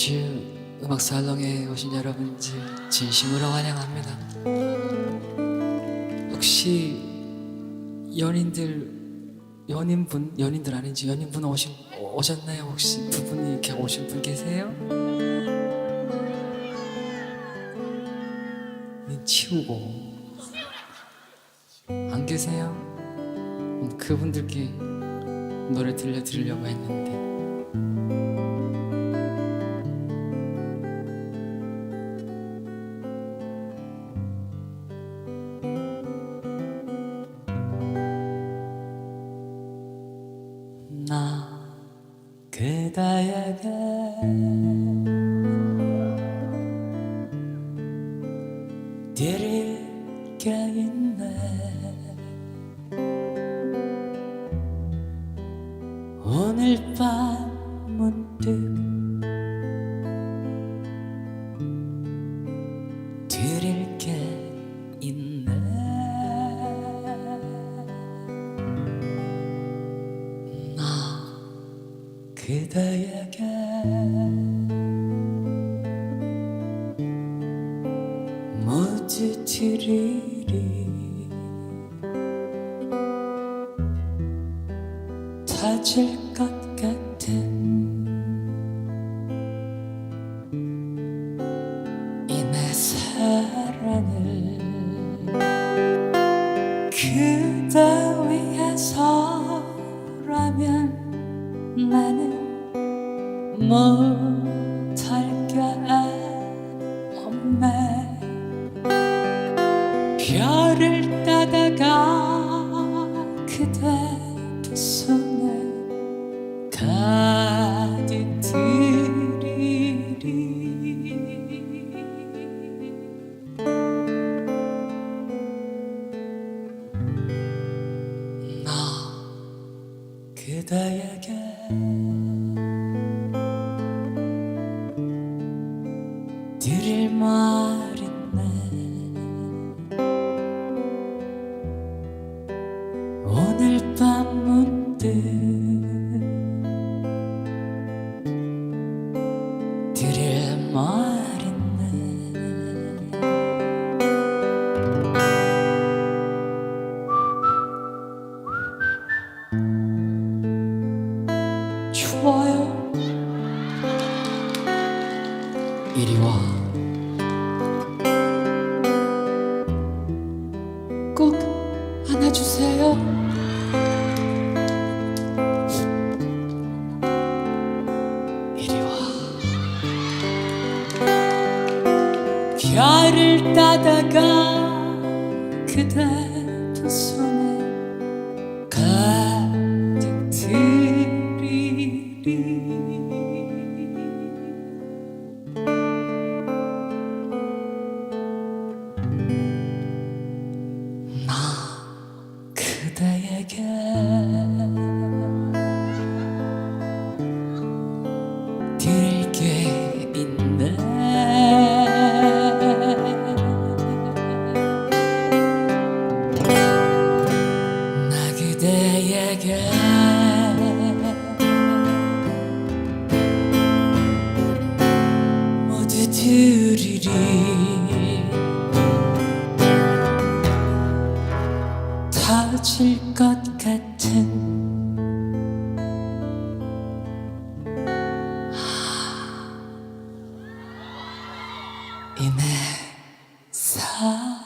뮤즈 음악 살롱에 오신 여러분들 진심으로 환영합니다. 혹시 연인들 연인분 연인들 아닌지 연인분 오신 오셨나요? 혹시 두 분이 이렇게 오신 분 계세요? 님 치우고 안 계세요? 음, 그분들께 노래 들려드리려고 했는데 드릴 게 있네 오늘 밤 문득 그대에게 드리리 다질 것 같은 이 내 사랑을 그대 위해서라면 나는 못할 게 없네 별을 따다가 그대 두 손에 가 그대에게 추워요 이리 와 꼭 안아주세요. 이리 와. 별을 따다가 그대 두 손에 그대에게. 드릴 게 있네. 나 그대에게 모두 드리 리 다질 것 같은 이내 사랑